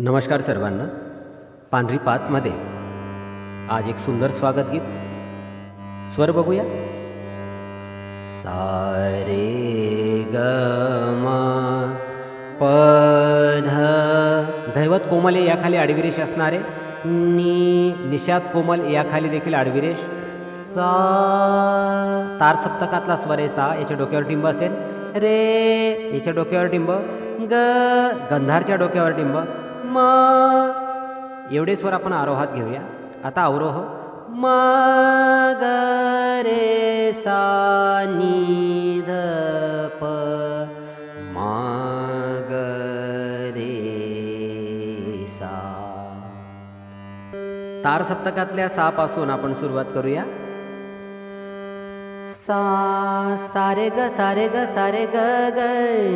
नमस्कार सर्वांना. पांढरी पाचमध्ये आज एक सुंदर स्वागत गीत. स्वर बघूया. सारे ग प ध दैवत कोमल याखाली आडविरेष असणारे. नि निषाद कोमल याखाली देखील आडविरेष सा तार सप्तकातला स्वर आहे सा. याच्या डोक्यावर टिंब असेल. रे याच्या डोक्यावर टिंब. ग गंधारच्या डोक्यावर टिंब. म. एवढे स्वर आपण आरोहात घेऊया. आता अवरोह. म ग रे सा नी ध प. म ग रे सा. तार सप्तकातल्या सा पासून आपण सुरुवात करूया. सा सारे ग सारे ग सारे ग ग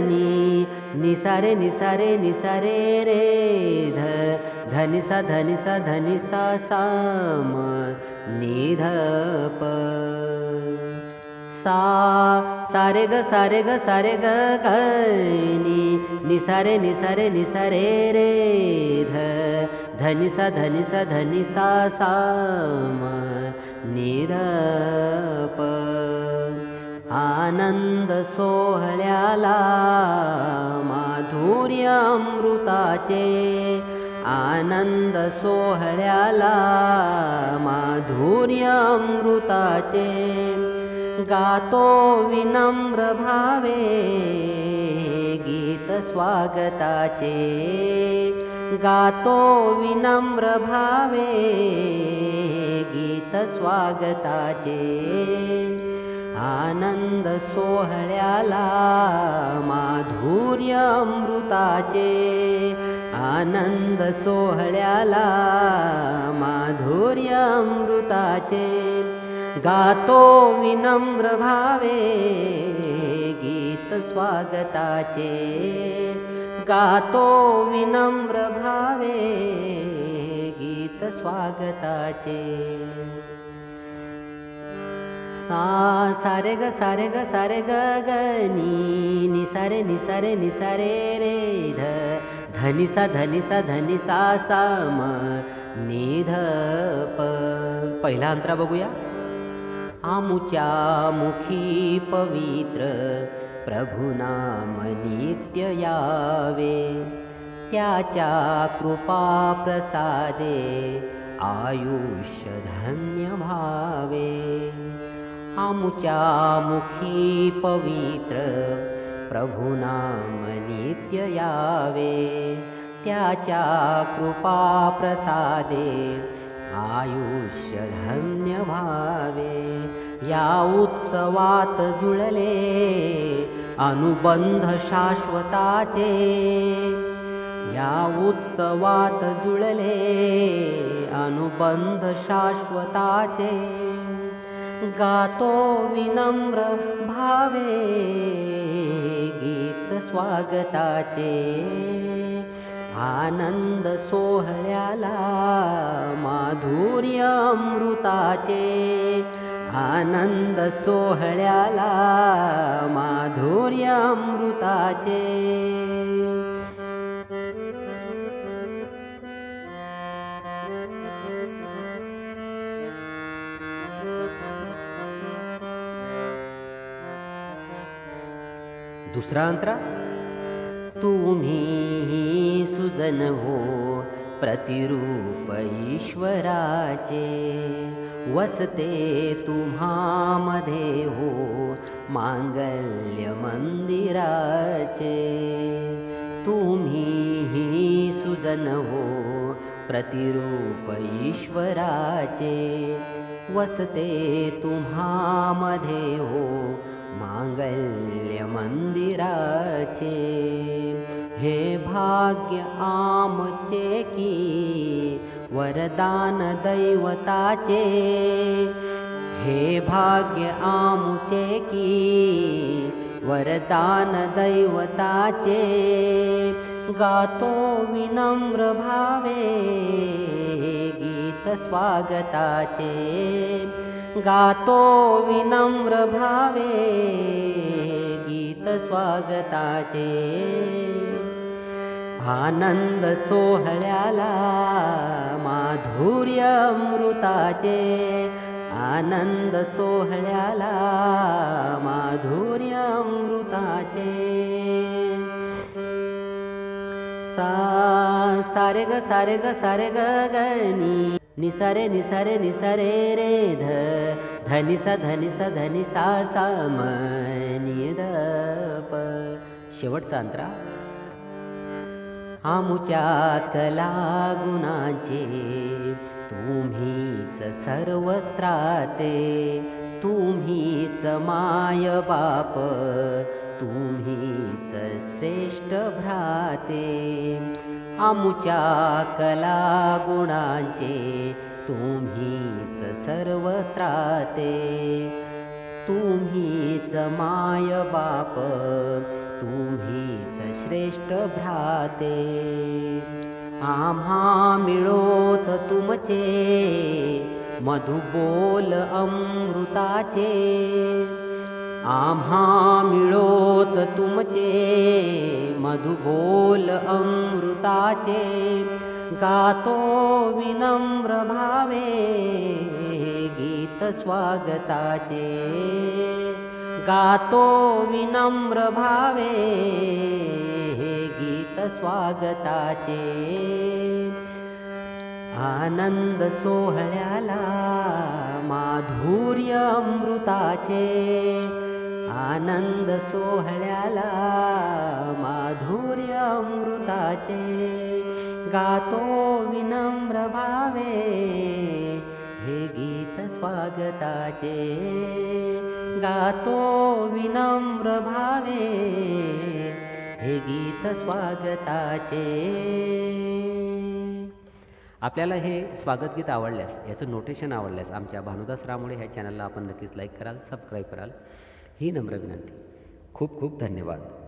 नि निसारे निसारे निसारे रे ध। धनि सा धनि सा धनि सा साम। निध प। सा सारे ग सारे ग सारे ग से नि निसारे निसारे निसारे रे ध। धनि सा धनि सा धनि सा साम। निध आनंद सोहळ्याला माधुर्य अमृताचे आनंद सोहळ्याला माधुर्य अमृताचे गातो विनम्र भावे गीत स्वागताचे. गातो विनम्र भावे गीत स्वागताचे. आनंद सोहळ्याला माधुर्य अमृताचे. आनंद सोहळ्याला माधुर्य अमृताचे. गातो विनम्र भावे गीत स्वागताचे. गातो विनम्र भावे गीत स्वागताचे. सा सारे ग सारे ग सारे ग ग नी निसारे निसारे निसारे रे ध धनिसा धनिसा धनिसा साम निध प. पहिला अंतरा बघूया. आमुच्या मुखी पवित्र प्रभुनाम नित्य यावे. त्याच्या कृपा प्रसादे आयुष्य धन्य भावे आमुच्या मुखी पवित्र प्रभुनाम नित्य यावे त्याच्या कृपा प्रसादे आयुष्य धन्य भावे या उत्सवात जुळले अनुबंध शाश्वताचे. या उत्सवात जुळले अनुबंध शाश्वताचे. गातो विनम्र भावे गीत स्वागताचे. आनंद सोहळ्याला माधुर्य अमृताचे आनंद सोहळ्याला माधुर्य अमृताचे दुसरा अंतरा? तुम्ही सुजन हो प्रतिरूप ईश्वराचे. वसते तुम्हामध्ये हो मांगल्य मंदिराचे तुम्ही सुजन हो प्रतिरूप ईश्वराचे. वसते तुम्हामध्ये हो मांगल्य मंदिराचे हे भाग्य आमचे की वरदान दैवताचे। हे भाग्य आमचे की वरदान दैवताचे। गातो विनम्र भावे गीत स्वागताचे गातो विनम्र भावे गीत स्वागताचे. आनंद सोहळ्याला माधुर्य अमृताचे. आनंद सोहळ्याला माधुर्य अमृताचे. सा सारे ग सारे ग सारे ग गणी निसारे निसारे निसारे रे ध. धनी सा धनी सा धनी सा सा म नि ध प. शेवटचा अंतरा. आमुच्या कला गुणाचे तुम्हीच सर्वत्राते. तुम्हीच माय बाप. तुम्हीच श्रेष्ठ भ्राते. आमुच्या कला गुणांचे तुम्हीच सर्वत्राते. तुम्हीच माय बाप तुम्हीच श्रेष्ठ भ्राते. आम्हा मिळोत तुमचे मधुबोल अमृताचे. आम्हा मिळोत तुमचे मधुबोल अमृताचे गातो विनम्रभावे गीतस्वागताचे गातो विनम्रभावे गीतस्वागताचे हे आनन्द सोह्या माधुर्य अमृताचे। आनंद सोहळ्याला माधुर्य अमृताचे गातो विनम्र भावे हे गीत स्वागताचे. गातो विनम्र भावे हे गीत स्वागताचे. आपल्याला हे स्वागत गीत आवडल्यास याचं नोटेशन आवडल्यास आमच्या भानुदास रामोळे ह्या चॅनलला आपण नक्कीच लाईक कराल सबस्क्राईब कराल. ही नम्र विनंती. खूप खूप धन्यवाद.